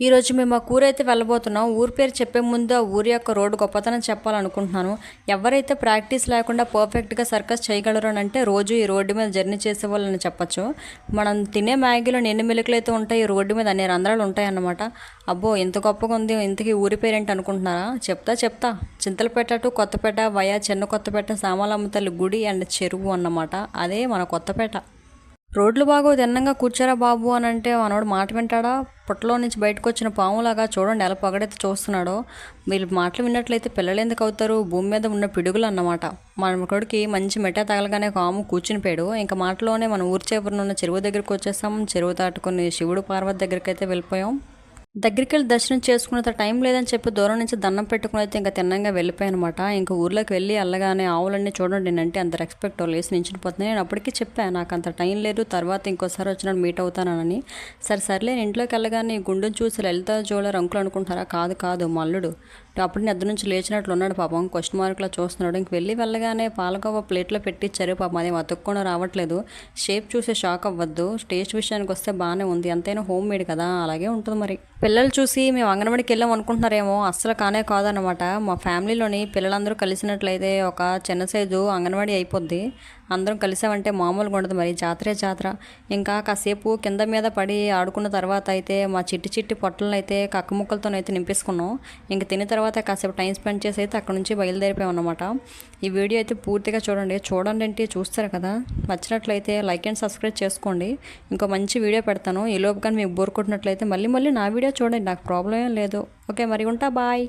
ఈరోజు మేము ఆ ఊరు అయితే వెళ్ళబోతున్నాం. ఊరి పేరు చెప్పే ముందు ఆ ఊరి యొక్క రోడ్డు గొప్పతనం చెప్పాలనుకుంటున్నాను. ఎవరైతే ప్రాక్టీస్ లేకుండా పర్ఫెక్ట్గా సర్కస్ చేయగలరు అని అంటే రోజు ఈ రోడ్డు మీద జర్నీ చేసే వాళ్ళని చెప్పచ్చు. మనం తినే మ్యాగీలో ఎన్ని మెలకులు అయితే ఉంటాయి. ఈ రోడ్డు మీద అన్ని రంధ్రాలు ఉంటాయి అన్నమాట అబ్బో ఇంత గొప్పగా ఉంది. ఇంతకీ ఊరి పేరు ఏంటి అనుకుంటున్నారా? చెప్తా చెప్తా. చింతలపేట టు కొత్తపేట వయా చిన్న కొత్తపేట సామాలమ్మ తల్లి గుడి అండ్ చెరువు అన్నమాట. అదే మన కొత్తపేట. రోడ్లు బాగో తిన్నంగా కూర్చోరా బాబు అని అంటే మనోడు మాట వింటాడా? పుట్టలో నుంచి బయటకు వచ్చిన పాములాగా చూడండి ఎలా పగడైతే చూస్తున్నాడో. వీళ్ళు మాటలు విన్నట్లయితే పిల్లలు ఎందుకు అవుతారు? భూమి మీద ఉన్న పిడుగులు అన్నమాట. మన మంచి మెట తగలగానే కాము కూర్చునిపోయాడు. ఇంకా మాటలోనే మన ఊరి చివరిన చెరువు దగ్గరికి వచ్చేసాం. చెరువు దాటుకుని శివుడు పార్వతి దగ్గరికి అయితే వెళ్ళిపోయాం. దగ్గరికి వెళ్ళి దర్శనం చేసుకునేంత టైం లేదని చెప్పి దూరం నుంచి దండం పెట్టుకుని అయితే ఇంకా తిన్నంగా వెళ్ళిపోయానమాట ఇంకా ఊర్లోకి వెళ్ళి వెళ్ళగానే ఆవులన్నీ చూడండి అంటే అంత రెస్పెక్ట్ లేసి నించిపోతున్నాయి నేను అప్పటికీ చెప్పాను నాకు అంత టైం లేదు తర్వాత ఇంకోసారి వచ్చినప్పుడు మీట్ అవుతానని. సరే సర్లే ఇంట్లోకి వెళ్ళగానే గుండెని చూసి లలిత జోలర్ అంకులు అనుకుంటారా కాదు కాదు మల్లుడు అప్పుడు నిద్ర నుంచి లేచినట్లు ఉన్నాడు పాపం క్వశ్చన్ మార్క్లో చూస్తున్నాడు. ఇంక వెళ్ళి వెళ్ళగానే పాలకోవ ప్లేట్లో పెట్టించారు పాపం అదేం అతుక్కుండా రావట్లేదు. షేప్ చూసి షాక్ అవ్వద్దు. టేస్ట్ విషయానికి వస్తే బాగానే ఉంది. ఎంతైనా హోమ్ మేడ్ కదా అలాగే ఉంటుంది మరి. పిల్లలు చూసి మేము అంగన్వాడికి వెళ్ళాం అనుకుంటున్నారేమో అస్సలు కానే కాదనమాట మా ఫ్యామిలీలోని పిల్లలందరూ కలిసినట్లయితే ఒక చిన్న సైజు అంగన్వాడీ అయిపోద్ది. అందరం కలిసామంటే మామూలుగా ఉండదు మరి. జాతరే జాతర. ఇంకా కాసేపు కింద మీద పడి ఆడుకున్న తర్వాత అయితే మా చిట్టి చిట్టి పొట్టలను అయితే కక్క ముక్కలతోనైతే నింపేసుకున్నాం. ఇంక తిన్న తర్వాత కాసేపు టైం స్పెండ్ చేసి అయితే అక్కడ నుంచి బయలుదేరిపోయాం అనమాట ఈ వీడియో అయితే పూర్తిగా చూడండి. చూడండి ఏంటి చూస్తారు కదా. నచ్చినట్లయితే లైక్ అండ్ సబ్స్క్రైబ్ చేసుకోండి. ఇంకో మంచి వీడియో పెడతాను. ఈ లోపు కానీ మీకు బోర్ కొట్టినట్లయితే మళ్ళీ మళ్ళీ నా వీడియో చూడండి. నాకు ప్రాబ్లం ఏం లేదు. ఓకే మరి ఉంటా. బాయ్.